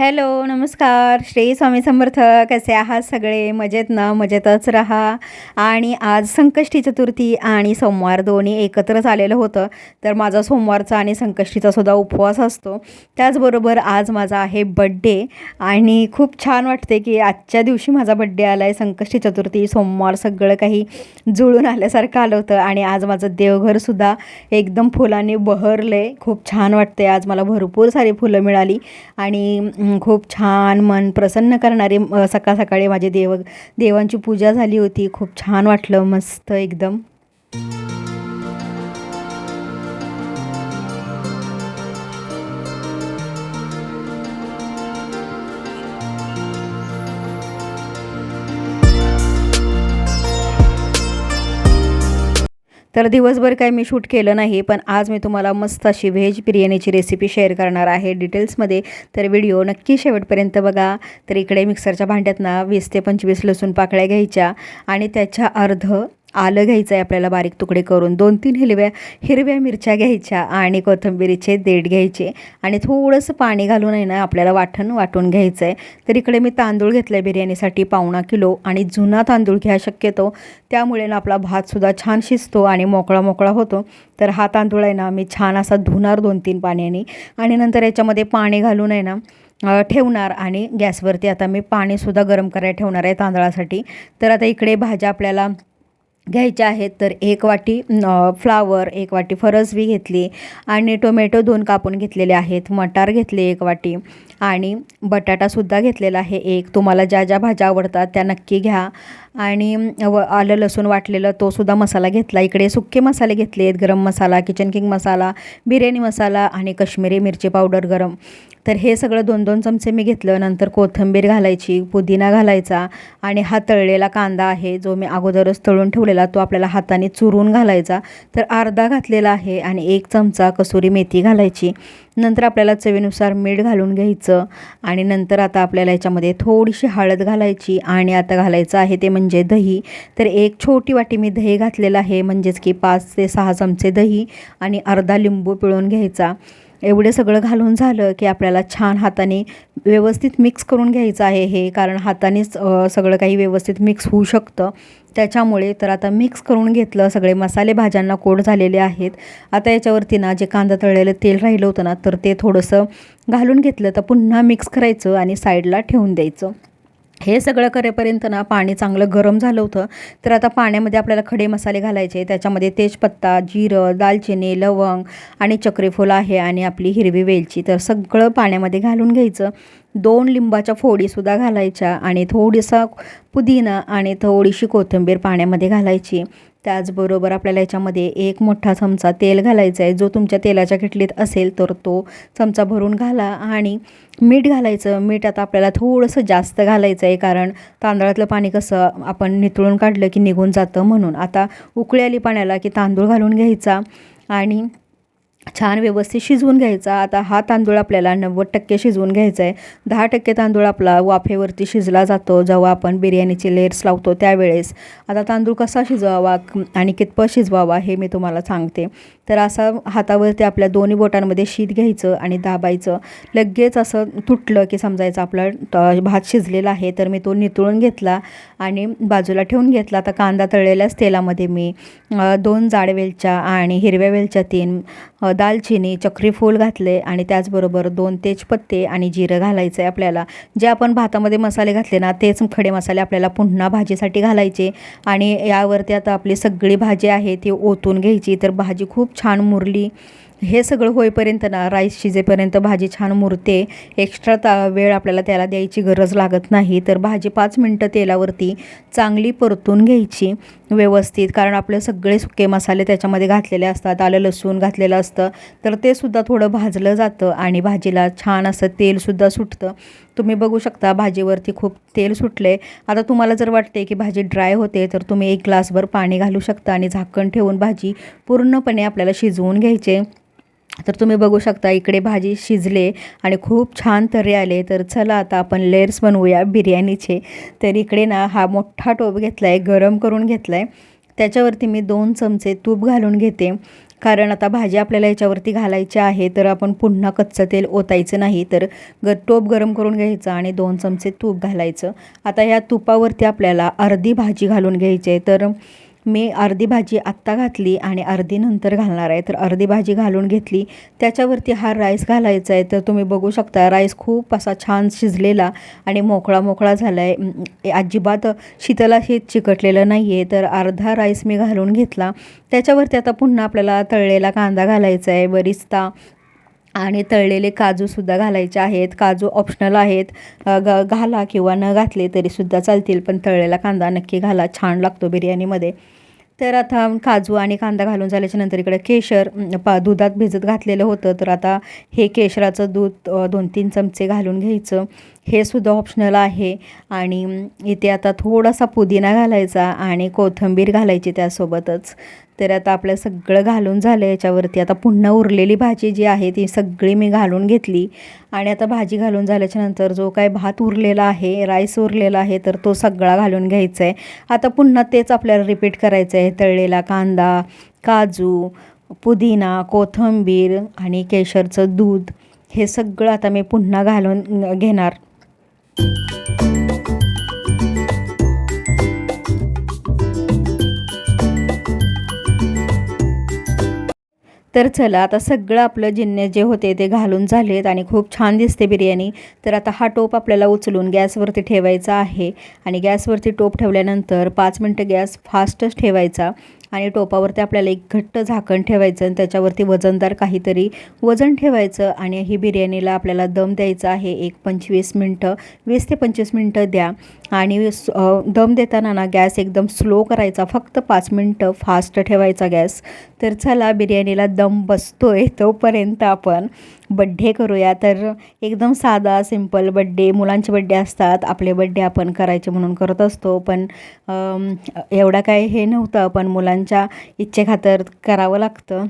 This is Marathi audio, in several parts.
हॅलो नमस्कार. श्री स्वामी समर्थ कसे आहात सगळे? मजेत ना? मजेतच राहा. आणि आज संकष्टी चतुर्थी आणि सोमवार दोन्ही एकत्रच आलेलं होतं. तर माझा सोमवारचा आणि संकष्टीचा सुद्धा उपवास असतो. त्याचबरोबर आज माझा आहे बड्डे आणि खूप छान वाटते की आजच्या दिवशी माझा बड्डे आला आहे संकष्टी चतुर्थी सोमवार सगळं काही जुळून आल्यासारखं आलं होतं. आणि आज माझं देवघरसुद्धा एकदम फुलांनी बहरलं आहे खूप छान वाटते आज मला भरपूर सारी फुलं मिळाली. आणि खूप छान मन प्रसन्न करणारे सकाळ सकाळी माझे देव देवांची पूजा झाली होती. खूप छान वाटलं मस्त एकदम. तर दिवसभर काय मी शूट केलं नाही पण आज मी तुम्हाला मस्त अशी व्हेज बिर्याणीची रेसिपी शेअर करणार आहे. डिटेल्समध्ये तर व्हिडिओ नक्की शेवटपर्यंत बघा. तर इकडे मिक्सरच्या भांड्यात ना वीस ते पंचवीस लसूण पाकळ्या घ्यायच्या आणि त्याच्या अर्ध आलं घ्यायचं आहे आपल्याला बारीक तुकडे करून. दोन तीन हिरव्या हिरव्या मिरच्या घ्यायच्या आणि कोथिंबिरीचे देठ घ्यायचे. आणि थोडंसं पाणी घालून आहे ना आपल्याला वाटण वाटून घ्यायचं आहे तर इकडे मी तांदूळ घेतला आहे बिर्याणीसाठी पावणा किलो आणि जुना तांदूळ घ्या शक्यतो. त्यामुळे ना आपला भातसुद्धा छान शिजतो आणि मोकळा मोकळा होतो. तर हा तांदूळ आहे ना मी छान असा धुणार दोन तीन पाण्याने. आणि नंतर याच्यामध्ये पाणी घालून आहे ना ठेवणार आणि गॅसवरती आता मी पाणीसुद्धा गरम करायला ठेवणार आहे तांदळासाठी. तर आता इकडे भाज्या आपल्याला घ्यायच्या आहेत तर एक वाटी फ्लावर एक वाटी फरसबी घेतली आणि टोमॅटो दोन कापून घेतलेले आहेत. मटार घेतले एक वाटी आणि बटाटासुद्धा घेतलेला आहे एक. तुम्हाला ज्या ज्या भाज्या आवडतात त्या नक्की घ्या. आणि व आलं लसूण वाटलेलं तोसुद्धा मसाला घेतला. इकडे सुके मसाले घेतले आहेत. गरम मसाला किचन किंग मसाला बिर्याणी मसाला आणि कश्मीरी मिरची पावडर गरम. तर हे सगळं दोन दोन चमचे मी घेतलं. नंतर कोथिंबीर घालायची पुदिना घालायचा आणि हा तळलेला कांदा आहे जो मी अगोदरच तळून ठेवलेला तो आपल्याला हाताने चुरून घालायचा. तर अर्धा घातलेला आहे आणि एक चमचा कसुरी मेथी घालायची. नंतर आपल्याला चवीनुसार मीठ घालून घ्यायचं आणि नंतर आता आपल्याला याच्यामध्ये थोडीशी हळद घालायची आणि आता घालायचं आहे ते म्हणजे दही. तर एक छोटी वाटी मी दही घातलेलं आहे म्हणजेच की पाच ते सहा चमचे दही आणि अर्धा लिंबू पिळून घ्यायचा. एवढे सगळं घालून झालं की आपल्याला छान हाताने व्यवस्थित मिक्स करून घ्यायचं आहे हे कारण हातानेच सगळं काही व्यवस्थित मिक्स होऊ शकतं. त्याच्यामुळे तर आता मिक्स करून घेतलं सगळे मसाले भाज्यांना कोड झालेले आहेत. आता याच्यावरती ना जे कांदा तळलेलं तेल राहिलं होतं ना तर ते थोडंसं घालून घेतलं तर पुन्हा मिक्स करायचं आणि साईडला ठेवून द्यायचं. हे सगळं करेपर्यंत ना पाणी चांगलं गरम झालं होतं. तर आता पाण्यामध्ये आपल्याला खडे मसाले घालायचे त्याच्यामध्ये तेजपत्ता जिरं दालचिनी लवंग आणि चक्रीफूल आहे आणि आपली हिरवी वेलची. तर सगळं पाण्यामध्ये घालून घ्यायचं. दोन लिंबाच्या फोडीसुद्धा घालायच्या आणि थोडीसा पुदिना आणि थोडीशी कोथिंबीर पाण्यामध्ये घालायची. त्याचबरोबर आपल्याला याच्यामध्ये एक मोठा चमचा तेल घालायचा आहे. जो तुमच्या तेलाच्या किटलीत असेल तर तो चमचा भरून घाला आणि मीठ घालायचं. मीठ आता आपल्याला थोडंसं जास्त घालायचं आहे कारण तांदळातलं पाणी कसं आपण नितळून काढलं की निघून जातं म्हणून. आता उकळी आली पाण्याला की तांदूळ घालून घ्यायचा आणि छान व्यवस्थित शिजवून घ्यायचा. आता हा तांदूळ आपल्याला नव्वद टक्के शिजवून घ्यायचा आहे दहा टक्के तांदूळ आपला वाफेवरती शिजला जातो. जेव्हा आपण बिर्याणीचे लेअर्स लावतो त्यावेळेस. आता तांदूळ कसा शिजवावा आणि कितपत शिजवावा हे मी तुम्हाला सांगते. तर असा हातावरती आपल्या दोन्ही बोटांमध्ये शीत घ्यायचं आणि दाबायचं. लगेच असं तुटलं की समजायचं आपला भात शिजलेला आहे तर मी तो नितळून घेतला आणि बाजूला ठेवून घेतला. आता कांदा तळलेल्याच तेलामध्ये मी दोन जाड वेलच्या आणि हिरव्या वेलच्या तीन दालचिनी चक्रीफूल घातले आणि त्याचबरोबर दोन तेजपत्ते आणि जिरं घालायचं आहे आपल्याला. जे आपण भातामध्ये मसाले घातले ना तेच खडे मसाले आपल्याला पुन्हा भाजीसाठी घालायचे आणि यावरती आता आपली सगळी भाजी आहे ती ओतून घ्यायची. तर भाजी खूप छान मुरली. हे सगळं होईपर्यंत ना राईस शिजेपर्यंत भाजी छान मुरते. एक्स्ट्रा ता वेळ आपल्याला त्याला द्यायची गरज लागत नाही. तर भाजी पाच मिनटं तेलावरती चांगली परतून घ्यायची व्यवस्थित. कारण आपले सगळे सुके मसाले त्याच्यामध्ये घातलेले असतात. आलं लसूण घातलेलं असतं. तर ते सुद्धा थोडं भाजलं जातं आणि भाजीला छान असं तेलसुद्धा सुटतं. तुम्ही बघू शकता भाजीवरती खूप तेल सुटले. आता तुम्हाला जर वाटते की भाजी ड्राय होते तर तुम्ही एक ग्लासभर पाणी घालू शकता आणि झाकण ठेवून भाजी पूर्णपणे आपल्याला शिजवून घ्यायचे. तर तुम्ही बघू शकता इकडे भाजी शिजले आणि खूप छान तर्रे आले. तर चला आता आपण लेअर्स बनवूया बिर्याणीचे. तर इकडे ना हा मोठा टोप घेतला आहे गरम करून घेतला आहे त्याच्यावरती मी दोन चमचे तूप घालून घेते. कारण आता भाजी आपल्याला याच्यावरती घालायची आहे तर आपण पुन्हा कच्चं तेल ओतायचं नाही. तर ग टोप गरम करून घ्यायचं आणि दोन चमचे तूप घालायचं. आता या तुपावरती आपल्याला अर्धी भाजी घालून घ्यायची आहे. तर मी अर्धी भाजी आत्ता घातली आणि अर्धी नंतर घालणार आहे. तर अर्धी भाजी घालून घेतली. त्याच्यावरती हा राईस घालायचा आहे. तर तुम्ही बघू शकता राईस खूप असा छान शिजलेला आणि मोकळा मोकळा झाला आहे अजिबात शीतलाशी चिकटलेलं नाही आहे तर अर्धा राईस मी घालून घेतला. त्याच्यावरती आता पुन्हा आपल्याला तळलेला कांदा घालायचा आहे बरीचता आणि तळलेले काजूसुद्धा घालायचे आहेत. काजू ऑप्शनल आहेत. ग घाला किंवा न घातले तरीसुद्धा चालतील पण तळलेला कांदा नक्की घाला. छान लागतो बिर्याणीमध्ये. तर आता काजू आणि कांदा घालून झाल्याच्यानंतर इकडे केशर पा दुधात भिजत घातलेलं होतं. तर आता हे केशराचं दूध दोन तीन चमचे घालून घ्यायचं. हे सुद्धा ऑप्शनल आहे. आणि इथे आता थोडासा पुदिना घालायचा आणि कोथिंबीर घालायची त्यासोबतच. तर आता आपलं सगळं घालून झालं याच्यावरती. आता पुन्हा उरलेली भाजी जी आहे ती सगळी मी घालून घेतली. आणि आता भाजी घालून झाल्याच्यानंतर जो काय भात उरलेला आहे राईस उरलेला आहे तर तो सगळा घालून घ्यायचा आहे. आता पुन्हा तेच आपल्याला रिपीट करायचं आहे. तळलेला कांदा काजू पुदिना कोथिंबीर आणि केशरचं दूध. हे सगळं आता मी पुन्हा घालून घेणार. तर चला आता सगळं आपलं जिन्ने जे होते ते घालून झालेत आणि खूप छान दिसते बिर्याणी. तर आता हा टोप आपल्याला उचलून गॅसवरती ठेवायचा आहे आणि गॅसवरती टोप ठेवल्यानंतर पाच मिनटं गॅस फास्टच ठेवायचा. आणि टोपावरती आपल्याला एक घट्ट झाकण ठेवायचं आणि त्याच्यावरती वजनदार काहीतरी वजन ठेवायचं आणि ही बिर्याणीला आपल्याला दम द्यायचा आहे. एक पंचवीस मिनटं वीस ते पंचवीस मिनटं द्या. आणि दम देताना ना गॅस एकदम स्लो करायचा फक्त पाच मिनटं फास्ट ठेवायचा गॅस. तर चला बिर्याणीला दम बसतोय तोपर्यंत आपण बड्डे करूया. तर एकदम साधा सिंपल बड्डे मुलांचे बड्डे असतात. आपले बड्डे आपण करायचे म्हणून करत असतो. पण एवढा काय हे नव्हतं. पण मुलांच्या इच्छेखातर करावं लागतं.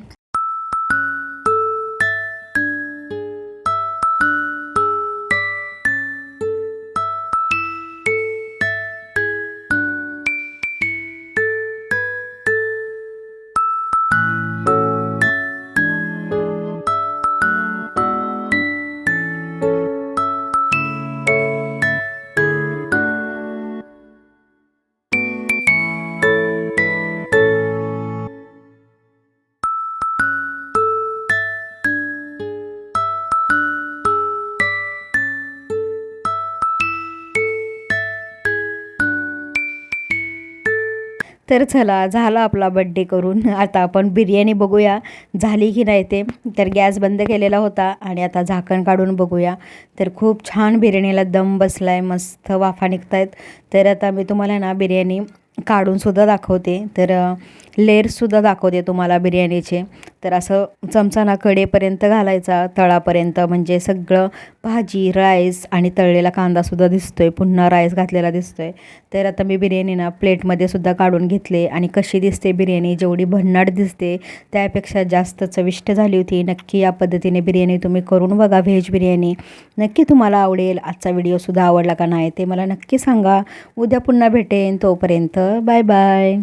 तर चला झाला आपला बड्डे करून. आता आपण बिर्याणी बघूया. झाली की नाही ते? तर गॅस बंद केलेला होता आणि आता झाकण काढून बघूया. तर खूप छान बिर्याणीला दम बसला आहे मस्त वाफा निघत आहेत तर आता मी तुम्हाला ना बिर्याणी काढूनसुद्धा दाखवते. तर लेअरसुद्धा दाखवते तुम्हाला बिर्याणीचे. तर असं चमचा कडेपर्यंत घालायचा तळापर्यंत. म्हणजे सगळं भाजी राईस आणि तळलेला कांदासुद्धा दिसतो आहे पुन्हा राईस घातलेला दिसतो आहे तर आता मी बिर्याणी ना प्लेटमध्ये सुद्धा काढून घेतले आणि कशी दिसते बिर्याणी जेवढी भन्नाट दिसते त्यापेक्षा जास्त चविष्ट झाली होती. नक्की या पद्धतीने बिर्याणी तुम्ही करून बघा व्हेज बिर्याणी. नक्की तुम्हाला आवडेल. आजचा व्हिडिओसुद्धा आवडला का नाही ते मला नक्की सांगा. उद्या पुन्हा भेटेन. तोपर्यंत बाय बाय.